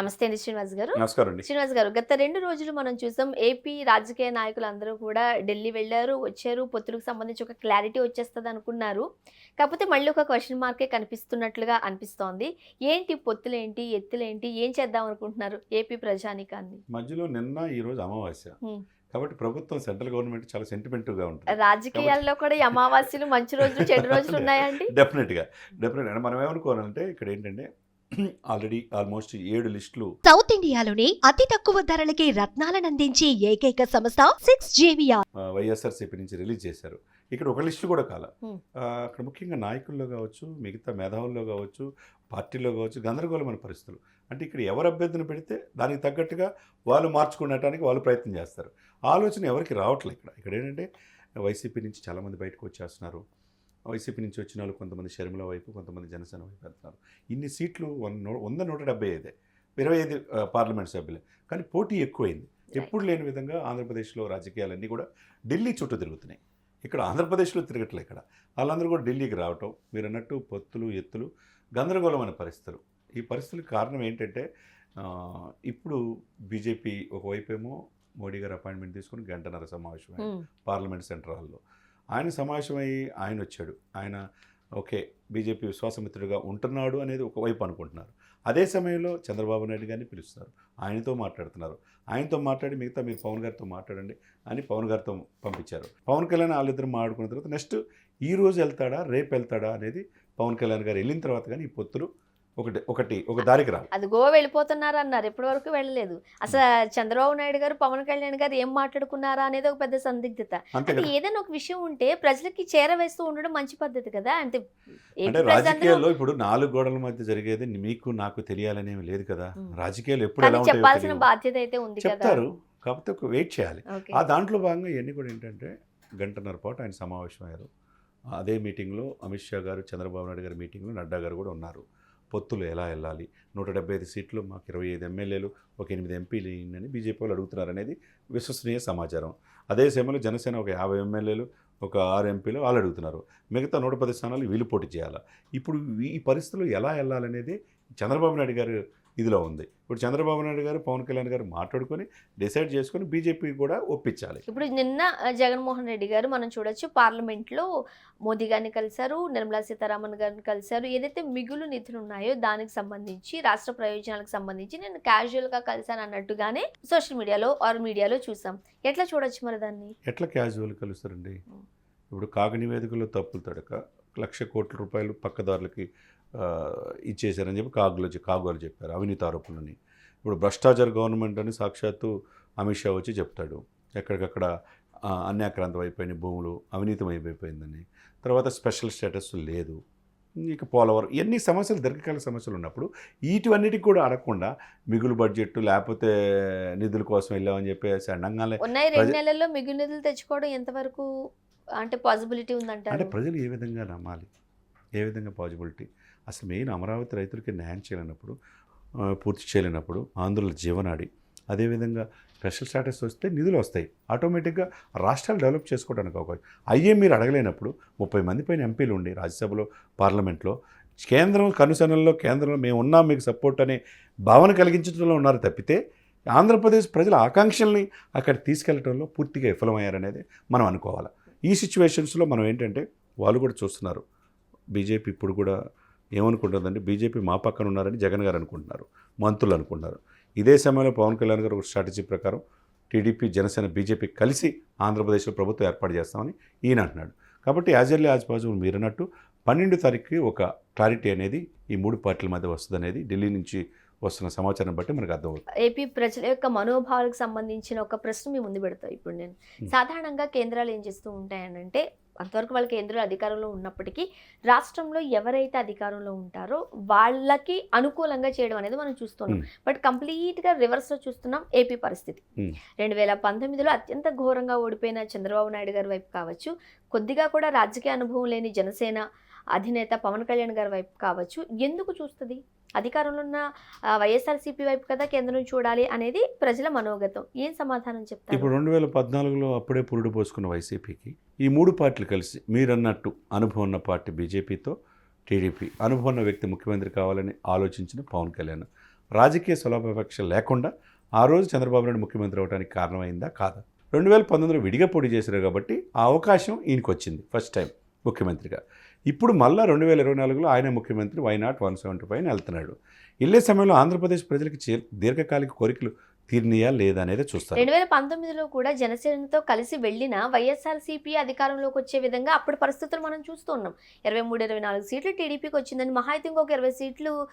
నమస్తే అండి శ్రీనివాస్ గారు. నమస్కారం అండి. శ్రీనివాస్ గారు గత రెండు రోజులు మనం చూసాం ఏపీ రాజకీయ నాయకులు అందరూ కూడా ఢిల్లీ వెళ్ళారు వచ్చారు పొత్తులకు సంబంధించి ఒక క్లారిటీ వచ్చేస్తుంది అనుకున్నారు కాకపోతే మళ్ళీ ఒక క్వశ్చన్ మార్కే కనిపిస్తున్నట్లుగా అనిపిస్తోంది. ఏంటి పొత్తులేంటి ఎత్తులేంటి ఏం చేద్దాం అనుకుంటున్నారు ఏపీ ప్రజానికాన్ని? మధ్యలో నిన్న ఈ రోజు అమావాస్య. కాబట్టి ప్రభుత్వం సెంట్రల్ గవర్నమెంట్ చాలా సెంటిమెంటివ్గా ఉంటుంది. రాజకీయాల్లో కూడా అమావాస్యలు మంచి రోజులు చెడు రోజులు ఉన్నాయండి? డెఫినెట్గా డెఫినెట్ మనం ఏమనుకోవాలంటే ఇక్కడ ఏంటంటే ఆల్రెడీ ఆల్మోస్ట్ ఏడు లిస్టులు. సౌత్ ఇండియాలోనే అతి తక్కువ ధరలకి రత్నాలనందించే ఏకైక సంస్థ సిక్స్ జేవియా వైఎస్ఆర్సీపీ నుంచి రిలీజ్ చేశారు. ఇక్కడ ఒక లిస్టు కూడా కాల. అక్కడ ముఖ్యంగా నాయకుల్లో కావచ్చు మిగతా మేధావుల్లో కావచ్చు పార్టీలో కావచ్చు గందరగోళమైన పరిస్థితులు. అంటే ఇక్కడ ఎవరు అభ్యర్థిని పెడితే దానికి తగ్గట్టుగా వాళ్ళు మార్చుకునేటానికి వాళ్ళు ప్రయత్నం చేస్తారు. ఆలోచన ఎవరికి రావట్లేదు ఇక్కడ. ఇక్కడ ఏంటంటే వైసీపీ నుంచి చాలామంది బయటకు వచ్చేస్తున్నారు. వైసీపీ నుంచి వచ్చిన వాళ్ళు కొంతమంది షర్మిల వైపు కొంతమంది జనసేన వైపు వెళ్తున్నారు. ఇన్ని సీట్లు వన్ వంద నూట డెబ్బై ఐదే. ఇరవై ఐదు పార్లమెంట్ సభ్యులే. కానీ పోటీ ఎక్కువైంది. ఎప్పుడు లేని విధంగా ఆంధ్రప్రదేశ్లో రాజకీయాలన్నీ కూడా ఢిల్లీ చుట్టూ తిరుగుతున్నాయి. ఇక్కడ ఆంధ్రప్రదేశ్లో తిరగట్లే ఇక్కడ. వాళ్ళందరూ కూడా ఢిల్లీకి రావటం మీరు అన్నట్టు పొత్తులు ఎత్తులు గందరగోళమైన పరిస్థితులు. ఈ పరిస్థితులకు కారణం ఏంటంటే ఇప్పుడు బీజేపీ ఒకవైపు ఏమో మోడీ గారు అపాయింట్మెంట్ తీసుకుని గంటన్నర సమావేశం. ఉమ్, పార్లమెంట్ సెంటర్ హాల్లో. ఆయన సమావేశమై ఆయన వచ్చాడు ఆయన ఓకే బీజేపీ విశ్వాసమిత్రుడిగా ఉంటున్నాడు అనేది ఒకవైపు అనుకుంటున్నారు. అదే సమయంలో చంద్రబాబు నాయుడు గారిని పిలుస్తారు ఆయనతో మాట్లాడుతున్నారు. ఆయనతో మాట్లాడి మిగతా మీరు పవన్ గారితో మాట్లాడండి అని పవన్ గారితో పంపించారు. పవన్ కళ్యాణ్ వాళ్ళిద్దరు మాట్లాడుకున్న తర్వాత నెక్స్ట్ ఈ రోజు వెళ్తాడా రేపు వెళ్తాడా అనేది పవన్ కళ్యాణ్ గారు వెళ్ళిన తర్వాత కానీ ఈ పొత్తులు ఒకటి ఒకటి ఒక దారికి రాలి అది గోవా వెళ్ళిపోతున్నారు అన్నారు ఇప్పటి వరకు వెళ్ళలేదు. అసలు చంద్రబాబు నాయుడు గారు పవన్ కళ్యాణ్ గారు ఏం మాట్లాడుకున్నారా అనేది ఒక పెద్ద సందిగ్ధత. అంటే ఏదైనా ఒక విషయం ఉంటే ప్రజలకి చేరవేస్తూ ఉండడం మంచి పద్ధతి కదా. అంటే అంటే రాజకీయాల్లో ఇప్పుడు నాలుగు గోడల మధ్య జరిగేది మీకు నాకు తెలియాలనేమి లేదు కదా. రాజకీయాలు ఎప్పుడు ఎలా చెప్పాల్సిన. బాధ్యత అయితే ఉంది కదా. చెప్తారు కాకపోతే ఒక వెయిట్ చేయాలి. ఆ దాంట్లో భాగంగా ఇవన్నీ కూడా ఏంటంటే గంటన్నర పాటు ఆయన సమావేశం అయ్యారు అదే మీటింగ్లో అమిత్ షా గారు చంద్రబాబు నాయుడు గారి మీటింగ్లో నడ్డా గారు కూడా ఉన్నారు. పొత్తులు ఎలా వెళ్ళాలి? నూట డెబ్బై ఐదు సీట్లు మాకు ఇరవై ఐదు ఎమ్మెల్యేలు ఒక ఎనిమిది ఎంపీలు అని బీజేపీ వాళ్ళు అడుగుతున్నారు అనేది విశ్వసనీయ సమాచారం. అదే సమయంలో జనసేన ఒక యాభై ఎమ్మెల్యేలు ఒక ఆరు ఎంపీలు వాళ్ళు అడుగుతున్నారు. మిగతా నూట పది స్థానాలు వీళ్ళు పోటీ చేయాలి? ఇప్పుడు ఈ పరిస్థితులు ఎలా వెళ్ళాలనేది చంద్రబాబు నాయుడు గారు ఇదిలో ఉంది. ఇప్పుడు చంద్రబాబు నాయుడు గారు పవన్ కళ్యాణ్ గారు మాట్లాడుకొని డిసైడ్ చేసుకొని బీజేపీ కూడా ఒప్పించాలి. ఇప్పుడు నిన్న జగన్మోహన్ రెడ్డి గారు మనం చూడొచ్చు పార్లమెంట్లో మోదీ గారిని కలిశారు నిర్మలా సీతారామన్ గారిని కలిశారు. ఏదైతే మిగులు నిధులు ఉన్నాయో దానికి సంబంధించి రాష్ట్ర ప్రయోజనాలకు సంబంధించి నేను క్యాజువల్గా కలిశాను అన్నట్టుగానే సోషల్ మీడియాలో ఆర్ మీడియాలో చూసాం. ఎట్లా చూడొచ్చు మరి దాన్ని? ఎట్లా క్యాజువల్ కలుస్తారండి? ఇప్పుడు కాగ నివేదికలో తప్పులు తడక లక్ష కోట్ల రూపాయలు పక్కదారులకి ఇచ్చేశారని చెప్పి కాగులో కాగోలు చెప్పారు అవినీతి ఆరోపణలని. ఇప్పుడు భ్రష్టాచార గవర్నమెంట్ అని సాక్షాత్తు అమిత్ షా వచ్చి చెప్తాడు. ఎక్కడికక్కడ అన్యాక్రాంతం అయిపోయిన భూములు అవినీతం అయిపోయిందని. తర్వాత స్పెషల్ స్టేటస్ లేదు. ఇక పోలవరం ఇవన్నీ సమస్యలు దీర్ఘకాల సమస్యలు ఉన్నప్పుడు వీటివన్నిటికి కూడా అడగకుండా మిగులు బడ్జెట్ లేకపోతే నిధుల కోసం వెళ్ళామని చెప్పేసి అండంగానే ఉన్నాయి రెండు నెలల్లో మిగులు నిధులు తెచ్చుకోవడం ఎంతవరకు అంటే పాసిబిలిటీ అంటే ఉందంటారు ప్రజలు ఏ విధంగా నమ్మాలి? ఏ విధంగా పాజిబిలిటీ? అసలు మెయిన్ అమరావతి రైతులకి న్యాయం చేయలేనప్పుడు పూర్తి చేయలేనప్పుడు ఆంధ్రుల జీవనాడి అదేవిధంగా స్పెషల్ స్టాటస్ వస్తే నిధులు వస్తాయి. ఆటోమేటిక్గా రాష్ట్రాలు డెవలప్ చేసుకోవడానికి అవకాశం అయ్యే మీరు అడగలేనప్పుడు ముప్పై మంది పైన ఎంపీలు ఉండి రాజ్యసభలో పార్లమెంట్లో కేంద్రం కనుసనల్లో కేంద్రంలో మేము ఉన్నాం మీకు సపోర్ట్ అనే భావన కలిగించడంలో ఉన్నారు తప్పితే ఆంధ్రప్రదేశ్ ప్రజల ఆకాంక్షల్ని అక్కడ తీసుకెళ్ళడంలో పూర్తిగా విఫలమయ్యారనేది మనం అనుకోవాలి. ఈ సిచ్యువేషన్స్లో మనం ఏంటంటే వాళ్ళు కూడా చూస్తున్నారు. బీజేపీ ఇప్పుడు కూడా ఏమనుకుంటుందంటే బీజేపీ మా పక్కన ఉన్నారని జగన్ గారు అనుకుంటున్నారు మంత్రులు అనుకుంటున్నారు. ఇదే సమయంలో పవన్ కళ్యాణ్ గారు ఒక స్ట్రాటజీ ప్రకారం టీడీపీ జనసేన బీజేపీ కలిసి ఆంధ్రప్రదేశ్లో ప్రభుత్వం ఏర్పాటు చేస్తామని ఈయన అంటున్నాడు. కాబట్టి యాజ్ ఎర్లీ యాజ్ పాజిబుల్ మీరు అన్నట్టు పన్నెండు తారీఖుకి ఒక క్లారిటీ అనేది ఈ మూడు పార్టీల మధ్య వస్తుంది అనేది ఢిల్లీ నుంచి వస్తున్న సమాచారం బట్టి మనకు అర్థమవుతుంది. ఏపీ ప్రజల యొక్క మనోభావాలకు సంబంధించిన ఒక ప్రశ్న మీ ముందు పెడతా. ఇప్పుడు నేను. సాధారణంగా కేంద్రాలు ఏం చేస్తూ ఉంటాయనంటే అంతవరకు వాళ్ళ కేంద్రాలు అధికారంలో ఉన్నప్పటికీ రాష్ట్రంలో ఎవరైతే అధికారంలో ఉంటారో వాళ్ళకి అనుకూలంగా చేయడం అనేది మనం చూస్తున్నాం. బట్ కంప్లీట్గా రివర్స్లో చూస్తున్నాం ఏపీ పరిస్థితి. రెండు వేల పంతొమ్మిదిలో అత్యంత ఘోరంగా ఓడిపోయిన చంద్రబాబు నాయుడు గారి వైపు కావచ్చు కొద్దిగా కూడా రాజకీయ అనుభవం లేని జనసేన అధినేత పవన్ కళ్యాణ్ గారి వైపు కావచ్చు ఎందుకు చూస్తుంది అధికారంలో ఉన్న వైఎస్ఆర్సీపీ వైపు కదా కేంద్రం చూడాలి అనేది ప్రజల మనోగతం. ఏం సమాధానం చెప్తారు? ఇప్పుడు రెండు వేల పద్నాలుగులో అప్పుడే పురుడు పోసుకున్న వైసీపీకి ఈ మూడు పార్టీలు కలిసి మీరన్నట్టు అనుభవం ఉన్న పార్టీ బీజేపీతో టీడీపీ అనుభవం ఉన్న వ్యక్తి ముఖ్యమంత్రి కావాలని ఆలోచించిన పవన్ కళ్యాణ్. రాజకీయ సులభపక్ష లేకుండా ఆ రోజు చంద్రబాబు నాయుడు ముఖ్యమంత్రి అవడానికి కారణమైందా కాదా? రెండు వేల పంతొమ్మిదిలో విడిగా పోటీ చేశారు కాబట్టి ఆ అవకాశం ఈయనకు వచ్చింది ఫస్ట్ టైం ముఖ్యమంత్రిగా. ఇప్పుడు మళ్ళా రెండు వేల ఇరవై నాలుగులో ఆయన ముఖ్యమంత్రి why not one seventy five వెళ్తున్నాడు. వెళ్ళే సమయంలో ఆంధ్రప్రదేశ్ ప్రజలకు దీర్ఘకాలిక కోరికలు తీరినయా లేదా అనేది చూస్తారు. రెండు వేల పంతొమ్మిదిలో కూడా జనసేనతో కలిసి వెళ్ళిన వైఎస్ఆర్సీపీ అధికారంలోకి వచ్చే విధంగా అప్పటి పరిస్థితులు మనం చూస్తూ ఉన్నాం. ఇరవై మూడు ఇరవై నాలుగు సీట్లు టీడీపీకి వచ్చిందని మహా అయితే ఇంకొక ఇరవై సీట్లు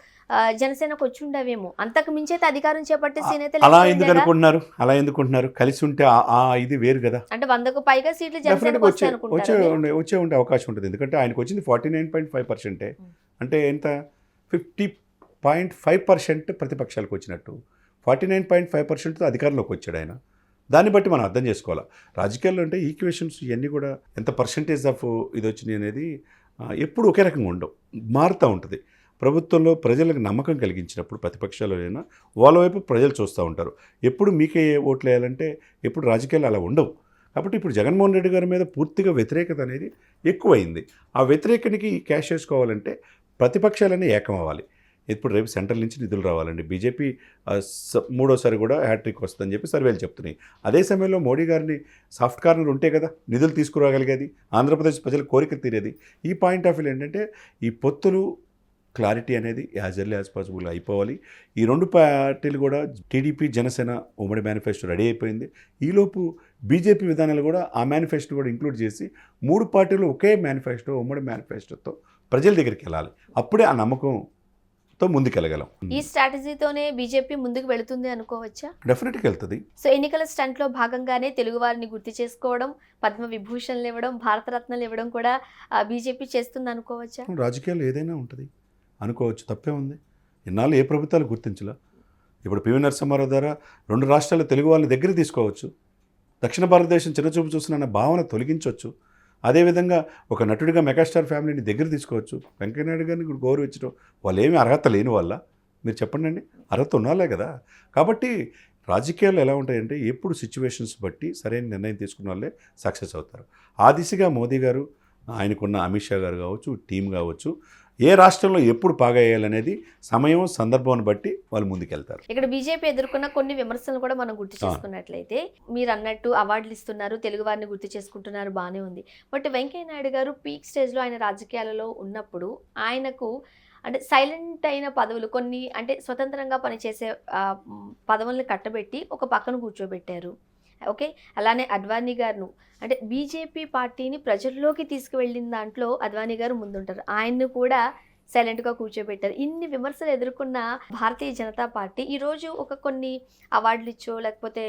జనసేనకు వచ్చి ఉండవేమో. అంతకు మించి అయితే అధికారం చేపట్టే సీన్ అయితే అలా ఎందుకు. అనుకుంటున్నారు? అలా ఎందుకుంటున్నారు కలిసి ఉంటే ఆ- ఇది వేరు కదా? అంటే వందకు పైగా సీట్లు జనసేనకు వచ్చే వచ్చే ఉండే అవకాశం ఉంటుంది. ఎందుకంటే ఆయనకు వచ్చింది ఫార్టీ నైన్ పాయింట్ ఫైవ్ పర్సెంటే. అంటే ఎంత? ఫిఫ్టీ పాయింట్ ఫైవ్ పర్సెంట్ ప్రతిపక్షాలకు వచ్చినట్టు. ఫార్టీ నైన్ పాయింట్ ఫైవ్ పర్సెంట్తో అధికారంలోకి వచ్చాడు ఆయన. దాన్ని బట్టి మనం అర్థం చేసుకోవాలి? రాజకీయాల్లో అంటే ఈక్వేషన్స్ ఇవన్నీ కూడా ఎంత పర్సంటేజ్ ఆఫ్ ఇది వచ్చినాయి అనేది ఎప్పుడు ఒకే రకంగా ఉండవు. మారుతూ ఉంటుంది. ప్రభుత్వంలో ప్రజలకు నమ్మకం కలిగించినప్పుడు ప్రతిపక్షాలు అయినా వాళ్ళ వైపు ప్రజలు చూస్తూ ఉంటారు. ఎప్పుడు మీకే ఓట్లు వేయాలంటే ఎప్పుడు రాజకీయాలు అలా ఉండవు. కాబట్టి ఇప్పుడు జగన్మోహన్ రెడ్డి గారి మీద పూర్తిగా వ్యతిరేకత అనేది ఎక్కువైంది. ఆ వ్యతిరేకనికి క్యాష్ చేసుకోవాలంటే ప్రతిపక్షాలన్నీ ఏకం అవ్వాలి ఇప్పుడు రేపు సెంట్రల్ నుంచి నిధులు రావాలండి. బీజేపీ మూడోసారి కూడా హ్యాట్రిక్ వస్తుందని చెప్పి సర్వేలు చెప్తున్నాయి. అదే సమయంలో మోడీ గారిని సాఫ్ట్ కార్నర్ ఉంటే కదా నిధులు తీసుకురాగలిగేది ఆంధ్రప్రదేశ్ ప్రజల కోరిక తీరేది. ఈ పాయింట్ ఆఫ్ వ్యూ ఏంటంటే ఈ పొత్తులు క్లారిటీ అనేది యాజ్ ఎర్లీ యాజ్ పాసిబుల్ అయిపోవాలి. ఈ రెండు పార్టీలు కూడా టీడీపీ జనసేన ఉమ్మడి మేనిఫెస్టో రెడీ అయిపోయింది. ఈలోపు బీజేపీ విధానాలు కూడా ఆ మేనిఫెస్టో కూడా ఇంక్లూడ్ చేసి మూడు పార్టీలు ఒకే మేనిఫెస్టో ఉమ్మడి మేనిఫెస్టోతో ప్రజల దగ్గరికి వెళ్ళాలి. అప్పుడే ఆ నమ్మకం నమ్మకంతో ముందుకెళ్ళగలం. ఈ స్ట్రాటజీతోనే బీజేపీ ముందుకు వెళుతుంది అనుకోవచ్చా? డెఫినెట్గా వెళ్తుంది సో ఎన్నికల స్టంట్లో భాగంగానే తెలుగు వారిని గుర్తు చేసుకోవడం పద్మ విభూషణలు ఇవ్వడం భారతరత్నలు ఇవ్వడం కూడా బీజేపీ చేస్తుంది అనుకోవచ్చా? రాజకీయాలు ఏదైనా ఉంటుంది. అనుకోవచ్చు తప్పే ఉంది. ఇన్నాళ్ళు ఏ ప్రభుత్వాలు గుర్తించలా? ఇప్పుడు పివి నరసింహారావు ద్వారా రెండు రాష్ట్రాల తెలుగు వాళ్ళని దగ్గర తీసుకోవచ్చు. దక్షిణ భారతదేశం చిన్నచూపు చూసిన భావన తొలగించవచ్చు అదేవిధంగా ఒక నటుడిగా మెగాస్టార్ ఫ్యామిలీని దగ్గర తీసుకోవచ్చు. వెంకయ్యనాయుడు గారిని కూడా గౌరవించడం వాళ్ళు ఏమీ అర్హత లేని వల్ల మీరు చెప్పండి అండి. అర్హత ఉన్నాలే కదా. కాబట్టి రాజకీయాలు ఎలా ఉంటాయంటే ఎప్పుడు సిచ్యువేషన్స్ బట్టి సరైన నిర్ణయం తీసుకున్న వాళ్ళే సక్సెస్ అవుతారు. ఆ దిశగా మోదీ గారు ఆయనకున్న అమిత్ షా గారు కావచ్చు టీం కావచ్చు ఏ రాష్ట్రంలో ఎప్పుడు పాగేయాలనేది సమయం సందర్భాన్ని బట్టి వాళ్ళు ముందుకెళ్తారు. ఇక్కడ బీజేపీ ఎదుర్కొన్న కొన్ని విమర్శలు కూడా మనం గుర్తు. చేసుకున్నట్లయితే మీరు అన్నట్టు అవార్డులు ఇస్తున్నారు తెలుగు వారిని గుర్తు చేసుకుంటున్నారు బాగానే ఉంది. బట్ వెంకయ్య నాయుడు గారు పీక్ స్టేజ్లో ఆయన రాజకీయాలలో ఉన్నప్పుడు ఆయనకు అంటే సైలెంట్ అయిన పదవులు కొన్ని అంటే స్వతంత్రంగా పనిచేసే పదవుల్ని కట్టబెట్టి ఒక పక్కన కూర్చోబెట్టారు. ఓకే? అలానే అద్వానీ గారును. అంటే బీజేపీ పార్టీని ప్రజల్లోకి తీసుకువెళ్ళిన దాంట్లో అద్వానీ గారు ముందుంటారు. ఆయన్ను కూడా సైలెంట్గా కూర్చోబెట్టారు. ఇన్ని విమర్శలు ఎదుర్కొన్న భారతీయ జనతా పార్టీ ఈరోజు ఒక కొన్ని అవార్డులు ఇచ్చో లేకపోతే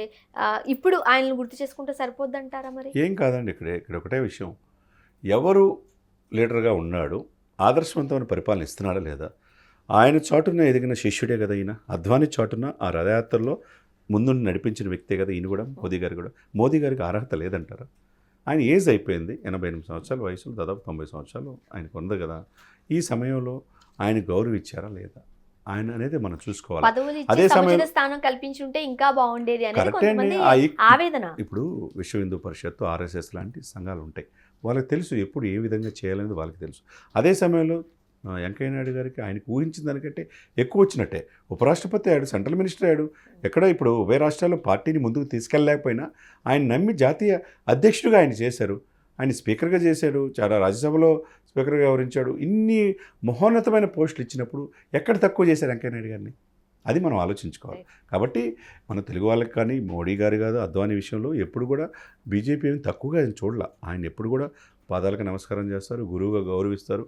ఇప్పుడు ఆయనను గుర్తు చేసుకుంటే సరిపోద్దంటారా మరి? ఏం కాదండి ఇక్కడ ఇక్కడ ఒకటే విషయం. ఎవరు లీడర్గా ఉన్నాడు ఆదర్శవంతమైన పరిపాలన ఇస్తున్నాడా లేదా? ఆయన చాటున ఎదిగిన శిష్యుడే కదా ఈయన? అధ్వాని చాటున ఆ రథయాత్రలో ముందుండి నడిపించిన వ్యక్తే కదా ఈయన కూడా మోదీ గారు కూడా. మోదీ గారికి అర్హత లేదంటారా. ఆయన ఏజ్ అయిపోయింది ఎనభై ఎనిమిది సంవత్సరాల వయసు దాదాపు తొంభై సంవత్సరాలు ఆయనకు ఉంది కదా. ఈ సమయంలో ఆయన గౌరవించారా లేదా? ఆయన అనేది మనం చూసుకోవాలి. అదే సమయం- స్థానం కల్పించుంటే ఇంకా బాగుండేది అనేది ఆవేదన. ఇప్పుడు విశ్వ హిందూ పరిషత్తు ఆర్ఎస్ఎస్ లాంటి సంఘాలు ఉంటాయి వాళ్ళకి తెలుసు ఎప్పుడు ఏ విధంగా చేయాలనేది వాళ్ళకి తెలుసు. అదే సమయంలో వెంకయ్య నాయుడు గారికి ఆయనకు ఊహించిన దానికంటే ఎక్కువ వచ్చినట్టే. ఉపరాష్ట్రపతి అయ్యాడు సెంట్రల్ మినిస్టర్ అయ్యాడు. ఎక్కడ ఇప్పుడు ఉభయ రాష్ట్రాల్లో పార్టీని ముందుకు తీసుకెళ్ళలేకపోయినా ఆయన నమ్మి జాతీయ అధ్యక్షుడిగా ఆయన చేశారు. ఆయన స్పీకర్గా చేశాడు చాలా రాజ్యసభలో స్పీకర్గా వ్యవహరించాడు. ఇన్ని మహోన్నతమైన పోస్టులు ఇచ్చినప్పుడు ఎక్కడ తక్కువ చేశారు వెంకయ్య నాయుడు గారిని? అది మనం ఆలోచించుకోవాలి. కాబట్టి మన తెలుగు వాళ్ళకి కానీ మోడీ గారు కాదు అద్వానీ విషయంలో ఎప్పుడు కూడా బీజేపీ ఏమి తక్కువగా ఆయన చూడాల. ఆయన ఎప్పుడు కూడా పాదాలకు నమస్కారం చేస్తారు గురువుగా గౌరవిస్తారు.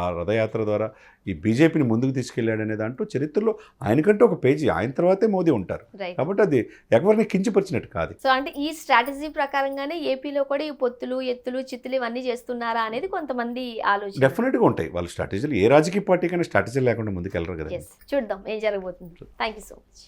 ఆ రథయాత్ర ద్వారా ఈ బీజేపీని ముందుకు తీసుకెళ్ళాడనే దాంట్లో చరిత్రలో ఆయనకంటే ఒక పేజీ ఆయన తర్వాతే మోదీ ఉంటారు. కాబట్టి అది ఎవరిని కించపరిచినట్టు కాదు. సో అంటే ఈ స్ట్రాటజీ ప్రకారంగానే ఏపీలో కూడా ఈ పొత్తులు ఎత్తులు చిత్తులు ఇవన్నీ చేస్తున్నారా అనేది కొంతమంది ఆలోచన డెఫినెట్గా ఉంటాయి. వాళ్ళ స్ట్రాటజీలు ఏ రాజకీయ పార్టీ కన్నా స్ట్రాటజీ లేకుండా ముందుకు వెళ్ళరు కదా చూద్దాం. ఏం జరగబోతుంది? Thank you so much